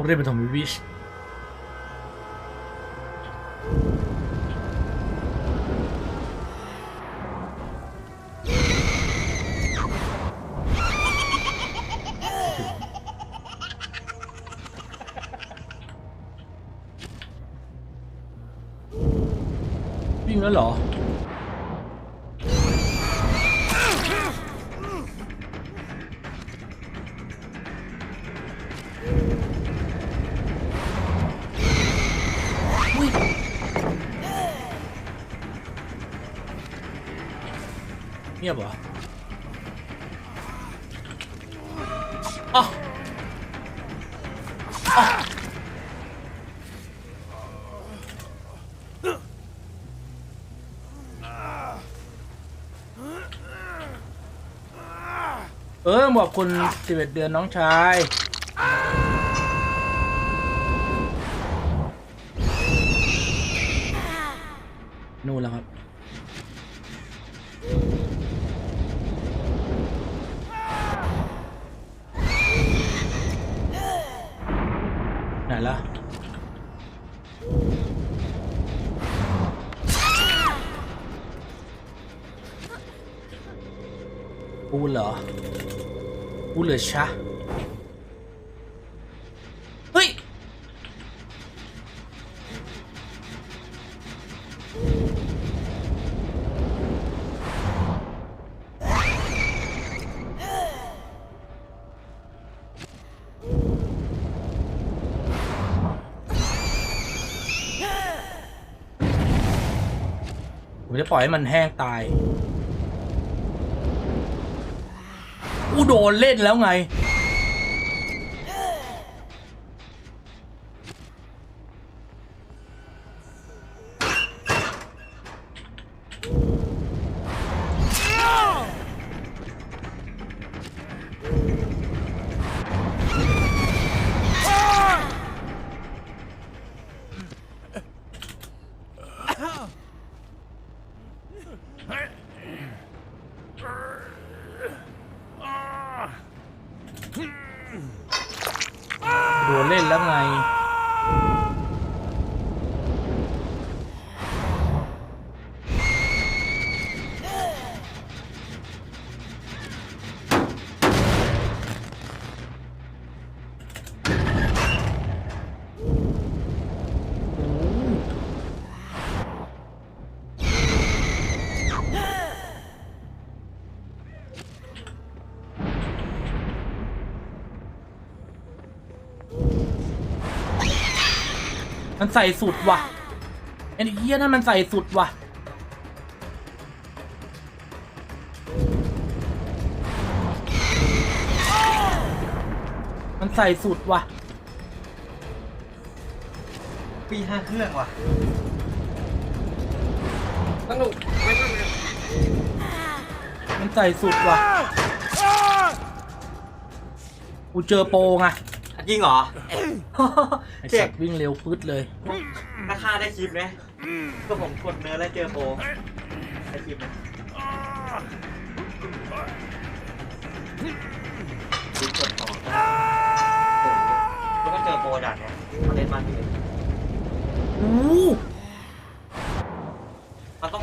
ต้องเรี เงียบเหรออ้าวอ้าวเออบอกคุณสิบเอ็ดเดือนน้องชาย ไหนล่ะปูเหรอปูเหลือชะ ผมจะปล่อยให้มันแห้งตายอูโดนเล่นแล้วไง เล่นแล้วไง มันใส่สุดว่ะไอ้เหี้ยนั่นมันใส่สุดว่ะมันใส่สุดว่ะ ปีห้าเครื่องว่ะ สนุกไม่ต้องนะมันใส่สุดว่ะ กูเจอโปรไง จริงเหรอไอ้เจ๊สัตว์วิ่งเร็วปื๊ดเลยถ้าค่าได้คลิปนะก็ผมกดเนื้อแล้วเจอโปรได้คลิปนะคลิปกดต่อแล้วก็เจอโปรด่านเนี้ยมาเล่นมากที่เลยอู้มันต้อง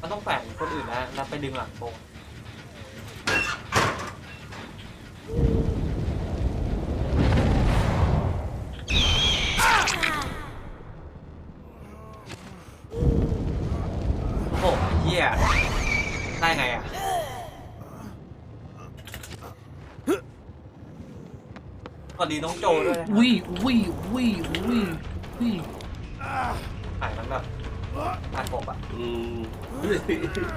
มันต้องแฝงคนอื่นนะแล้วไปดึงหลังโปร โอ้โหเหี้ยได้ไงอะสวัสดีน้องโจด้วยนะวิวิวิวิวิถ่ายมันแบบ ตากบอะอืม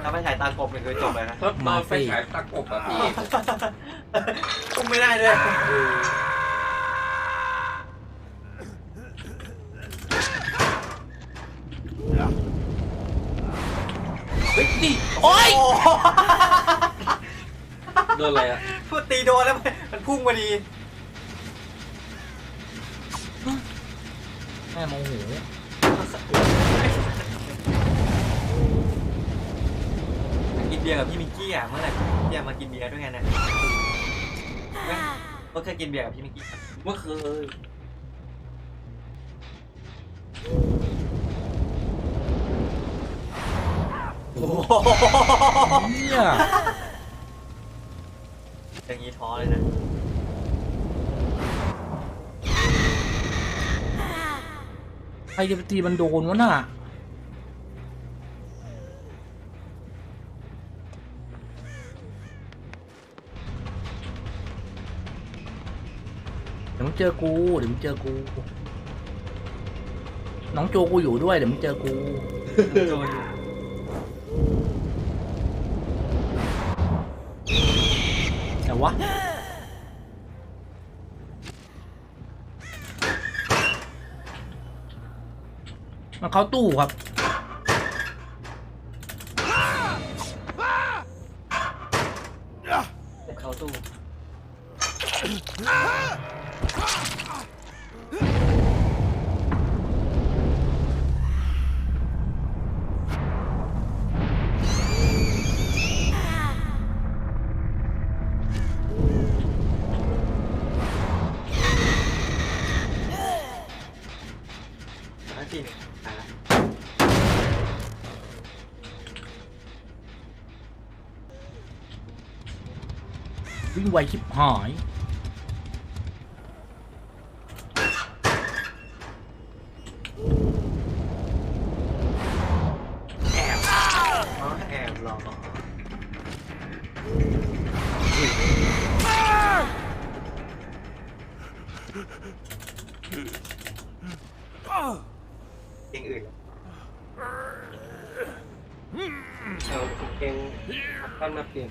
ถ้าไม่ถ่ายตากบเนี่ยคือจบเลยนะถ้าตอนไปฉายตะกบอะพี่คุมไม่ได้ด้วยเฮ้ยนี่โอ้ยโอ้โหโดนอะไรอะพูดตีโดนแล้วมันมันพุ่งมาดีแม่โมโห กินเบียร์กับพี่มิกกี้อะเมื่อไหร่พี่จะมากินเบียร์ด้วยกันเนี่ยแม่งก็เคยกินเบียร์กับพี่มิกกี้เมื่อคืนโอ้โหเนี่ยอย่างนี้ท้อเลยนะใครจะไปตีมันโดนวะน่ะ ดี๋ยวมึงเจอกูเดี๋ยวมึงเจอกู น้องโจกูอยู่ด้วยเดี๋ยวมึงเจอกูโจอยู่แต่วะมันเข้าตู้ครับ ไวชิบหายแอ๋อแอบรอเก่งอื่นเอาเกงท่านมาเปลี่ยน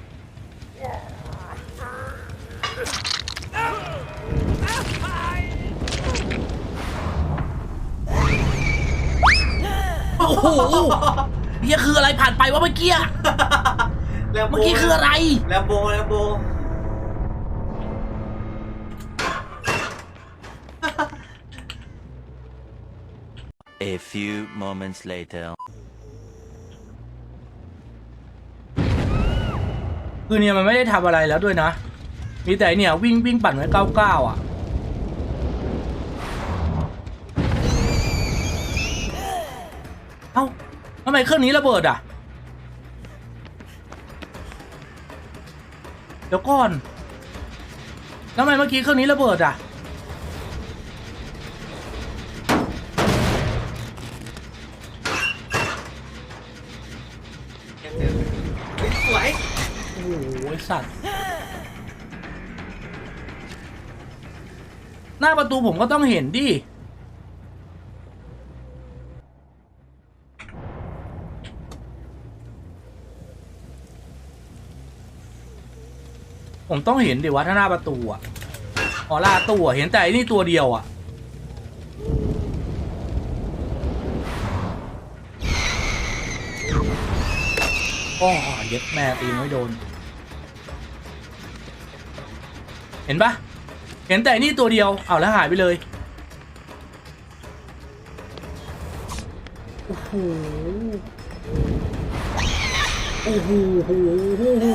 โอ้โหเฮียคืออะไรผ่านไปวะเมื่อกี้อะแล้วโบเมื่อกี้คืออะไร แล้วโบแล้วโบ คือเนี่ยมันไม่ได้ทำอะไรแล้วด้วยนะ มีแต่เนี่ยวิ่งวิ่งปั่นไว้เก้าเก้าอะ เอ้าทำไมเครื่องนี้ระเบิดอะ เดี๋ยวก่อนทำไมเมื่อกี้เครื่องนี้ระเบิดอะ แค่เจอเฮ้ยสวย โอ้โหไอ้ สัตว์หน้าประตูผมก็ต้องเห็นดิ ผมต้องเห็นดิวะถ้าหน้าประตูอะออล่าตู้อะเห็นแต่อันนี่ตัวเดียวอะ โอ้เย็ดแม่ตีนไม่โดน เห็นปะเห็นแต่อันนี่ตัวเดียวเอาแล้วหายไปเลยโอ้โหโอ้โหโอ้โห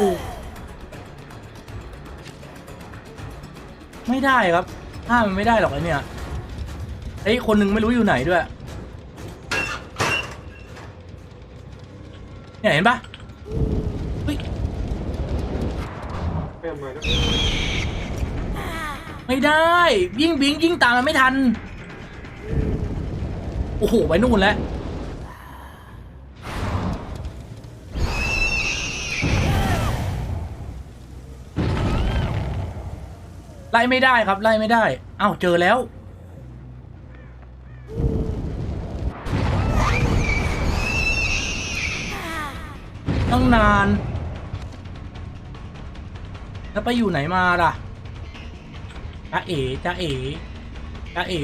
ไม่ได้ครับห้ามมันไม่ได้หรอกไอเนี่ยไอ้ยคนหนึ่งไม่รู้อยู่ไหนด้วยเนี่ยเห็นปะเฮ้ย ไม่ไม่ได้ยิ่งบิงยิ่งตามมันไม่ทัน โอ้โหไปนู่นแล้วไล่ไม่ได้ครับไล่ไม่ได้เอ้าเจอแล้วตั้งนาน แล้วไปอยู่ไหนมาล่ะ จ้าเอ๋จ้าเอ๋จ้าเอ๋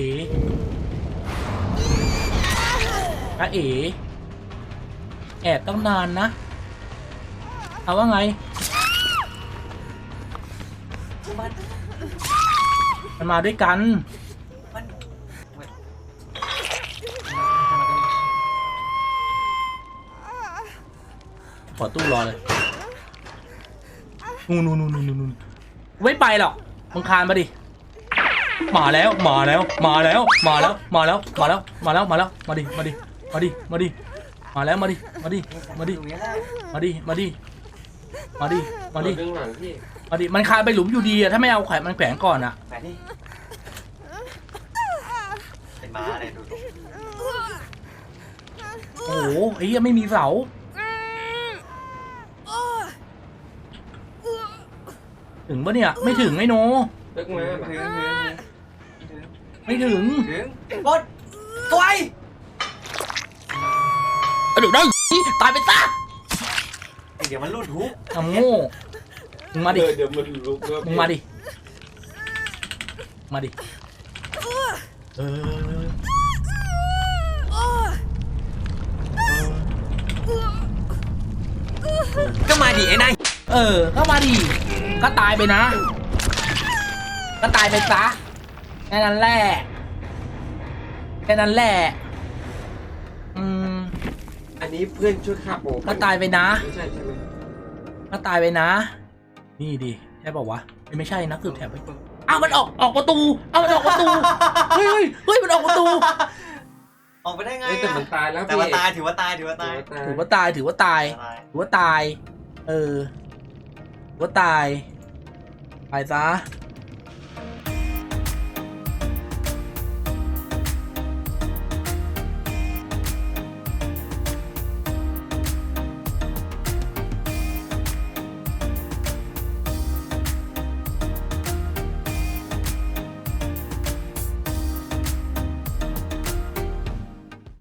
จ้าเอ๋แอบตั้งนานนะ เอาว่าไงมันมันมาด้วยกันมันมันขอตู้รอเลยนู่นนู่นนู่นนู่นนู่นไม่ไปหรอกมึงคานมาดิ มาแล้วมาแล้วมาแล้วมาแล้วมาแล้วมาแล้วมาแล้วมาแล้วมาดิมาดิมาดิมาดิมาแล้วมาดิมาดิมาดิตรงนี้แหละมาดิมาดิมาดิมาดิดึงหลังพี่มาดิมันคานไปหลุมอยู่ดีอะถ้าไม่เอาแขวนมันแขวนก่อนอะไปดิเป็นม้าอะไรดูดูโอ้โหไอ้เหี้ยไม่มีเสาถึงปะเนี่ย ไม่ถึงไอ้โนดึงมาถึงถึง ไม่ถึงถึงกดสวยเดี๋ยวได้ตายไปซะเดี๋ยวมันรูดทุกทำโง่มึงมาดิเดี๋ยวมันลุกแล้วมึงมาดิ มาดิเออก็มาดิไอ้นายเออ ก็มาดิ ก็ตายไปนะ ก็ตายไปซะ แค่นั้นแหละแค่นั้นแหละ อืมอันนี้เพื่อนช่วยฆ่าโปก็ตายไปนะ ไม่ใช่ใช่ไหมก็ตายไปนะ นี่ดิใช่ป่าวะไม่ใช่นะคือแถบไปอ้าวมันออกออกประตูอ้าวมันออกประตู เฮ้ยเฮ้ยเฮ้ยมันออกประตู ออกไปได้ไงเอ้ยแต่มันอะตายแล้วแต่ว่าตายถือว่าตายถือว่าตายถือว่าตายถือว่าตาย ตายถือว่าตาย เออถือว่าตาย ไปซะ